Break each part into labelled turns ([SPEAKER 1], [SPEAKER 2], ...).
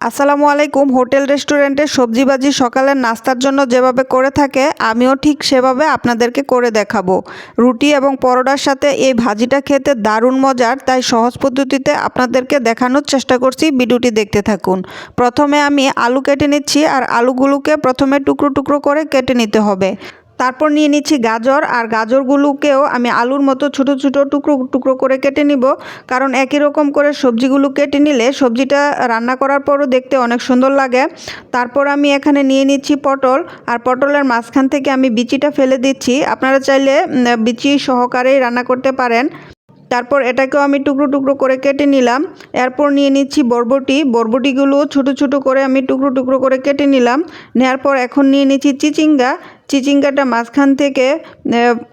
[SPEAKER 1] আসসালামু আলাইকুম। হোটেল, রেস্টুরেন্টে সবজি ভাজি সকালের নাস্তার জন্য যেভাবে করে থাকে, আমিও ঠিক সেভাবে আপনাদেরকে করে দেখাবো। রুটি এবং পরোটার সাথে এই ভাজিটা খেতে দারুণ মজার, তাই সহজ পদ্ধতিতে আপনাদেরকে দেখানোর চেষ্টা করছি। ভিডিওটি দেখতে থাকুন। প্রথমে আমি আলু কেটে নিচ্ছি, আর আলুগুলোকে প্রথমে টুকরো টুকরো করে কেটে নিতে হবে। তারপর নিয়ে নিচ্ছি গাজর, আর গাজরগুলোকেও আমি আলুর মতো ছোট ছোট টুকরো টুকরো করে কেটে নিব। কারণ একই রকম করে সবজিগুলো কেটে নিলে সবজিটা রান্না করার পরও দেখতে অনেক সুন্দর লাগে। তারপর আমি এখানে নিয়ে নিচ্ছি পটল, আর পটলের মাঝখান থেকে আমি বিচিটা ফেলে দিচ্ছি। আপনারা চাইলে বিচি সহকারেই রান্না করতে পারেন। তারপর এটাকেও আমি টুকরো টুকরো করে কেটে নিলাম। এরপর নিয়ে নিচ্ছি বরবটি। বরবটিগুলো ছোট ছোট করে আমি টুকরো টুকরো করে কেটে নিলাম। নেওয়ার পর এখন নিয়ে নিচ্ছি চিচিঙ্গা। চিচিঙ্গাটা মাঝখান থেকে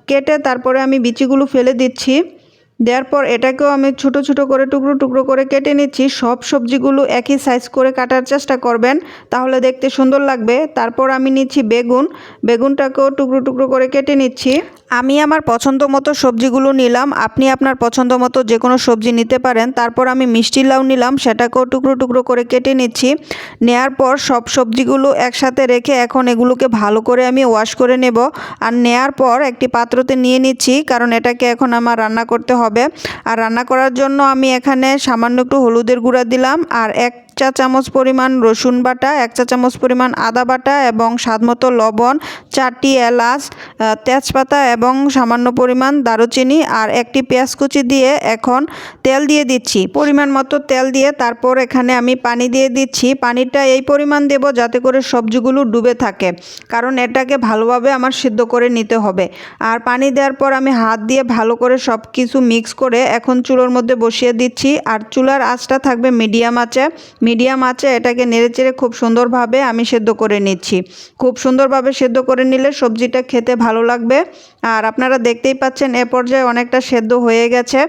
[SPEAKER 1] কেটে তারপরে আমি বিচিগুলো ফেলে দিচ্ছি। দেওয়ার পর এটাকেও আমি ছোট ছোট করে টুকরো টুকরো করে কেটে নিচ্ছি। সব সবজিগুলো একই সাইজ করে কাটার চেষ্টা করবেন, তাহলে দেখতে সুন্দর লাগবে। তারপর আমি নিচ্ছি বেগুন। বেগুনটাকেও টুকরো টুকরো করে কেটে নিচ্ছি। আমি আমার পছন্দ মতো সবজিগুলো নিলাম। আপনি আপনার পছন্দ মতো যে কোনো সবজি নিতে পারেন। তারপর আমি মিষ্টি লাউ নিলাম, সেটাকেও টুকরো টুকরো করে কেটে নিচ্ছি। নেয়ার পর সব সবজিগুলো একসাথে রেখে এখন এগুলোকে ভালো করে আমি ওয়াশ করে নেব। আর নেয়ার পর একটি পাত্রতে নিয়ে নিচ্ছি, কারণ এটাকে এখন আমার রান্না করতে হবে। আর রান্না করার জন্য আমি এখানে সামান্য একটু হলুদের গুঁড়া দিলাম। আর এক চা চামচ পরিমাণ রসুন বাটা, এক চা চামচ পরিমাণ আদা বাটা এবং স্বাদমতো লবণ, চারটি এলাচ তেজপাতা এবং সামান্য পরিমাণ দারুচিনি আর একটি পেঁয়াজ কুচি দিয়ে এখন তেল দিয়ে দিচ্ছি। পরিমাণ মতো তেল দিয়ে তারপর এখানে আমি পানি দিয়ে দিচ্ছি। পানিটা এই পরিমাণ দেব যাতে করে সবজিগুলো ডুবে থাকে, কারণ এটাকে ভালোভাবে আমার সিদ্ধ করে নিতে হবে। আর পানি দেওয়ার পর আমি হাত দিয়ে ভালো করে সব কিছু মিক্স করে এখন চুলোর মধ্যে বসিয়ে দিচ্ছি। আর চুলার আঁচটা থাকবে মিডিয়াম আঁচে মিডিয়াম আছে, এটাকে নেড়েচেড়ে খুব সুন্দরভাবে আমি সেদ্ধ করে নিচ্ছি। খুব সুন্দরভাবে সেদ্ধ করে নিলে সবজিটা খেতে ভালো লাগবে। আর আপনারা দেখতেই পাচ্ছেন, এ পর্যায়ে অনেকটা সেদ্ধ হয়ে গেছে।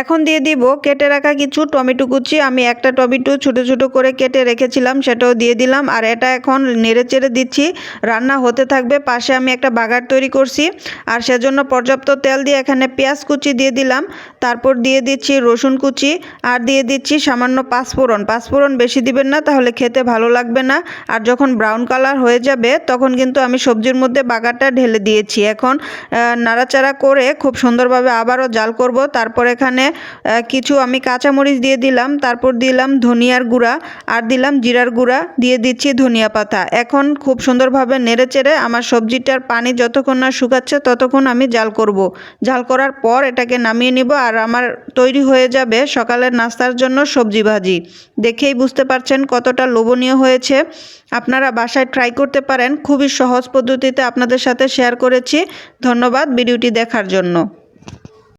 [SPEAKER 1] এখন দিয়ে দিব, কেটে রাখা কিছু টমেটো কুচি। আমি একটা টমেটো ছোটো ছোটো করে কেটে রেখেছিলাম, সেটাও দিয়ে দিলাম। আর এটা এখন নেড়ে চেড়ে দিচ্ছি, রান্না হতে থাকবে। পাশে আমি একটা বাগার তৈরি করছি। আর সেজন্য পর্যাপ্ত তেল দিয়ে এখানে পেঁয়াজ কুচি দিয়ে দিলাম। তারপর দিয়ে দিচ্ছি রসুন কুচি। আর দিয়ে দিচ্ছি সামান্য পাঁচফোড়ন। পাঁচফোড়ন বেশি দিবেন না, তাহলে খেতে ভালো লাগবে না। আর যখন ব্রাউন কালার হয়ে যাবে, তখন কিন্তু আমি সবজির মধ্যে বাগারটা ঢেলে দিয়েছি। এখন নাড়াচাড়া করে খুব সুন্দরভাবে আবারও জাল করব। তারপর এখানে কিছু আমি কাঁচামরিচ দিয়ে দিলাম, তারপর দিলাম ধনিয়ার গুঁড়া আর দিলাম জিরার গুঁড়া, দিয়ে দিচ্ছি ধনিয়া পাতা। এখন খুব সুন্দরভাবে নেড়ে চেড়ে আমার সবজিটার পানি যতক্ষণ না শুকাচ্ছে ততক্ষণ আমি জাল করব। জাল করার পর এটাকে নামিয়ে নিব আর আমার তৈরি হয়ে যাবে সকালের নাস্তার জন্য সবজি ভাজি। দেখেই বুঝতে পারছেন কতটা লোভনীয় হয়েছে। আপনারা বাসায় ট্রাই করতে পারেন। খুবই সহজ পদ্ধতিতে আপনাদের সাথে শেয়ার করেছি। ধন্যবাদ ভিডিওটি দেখার জন্য।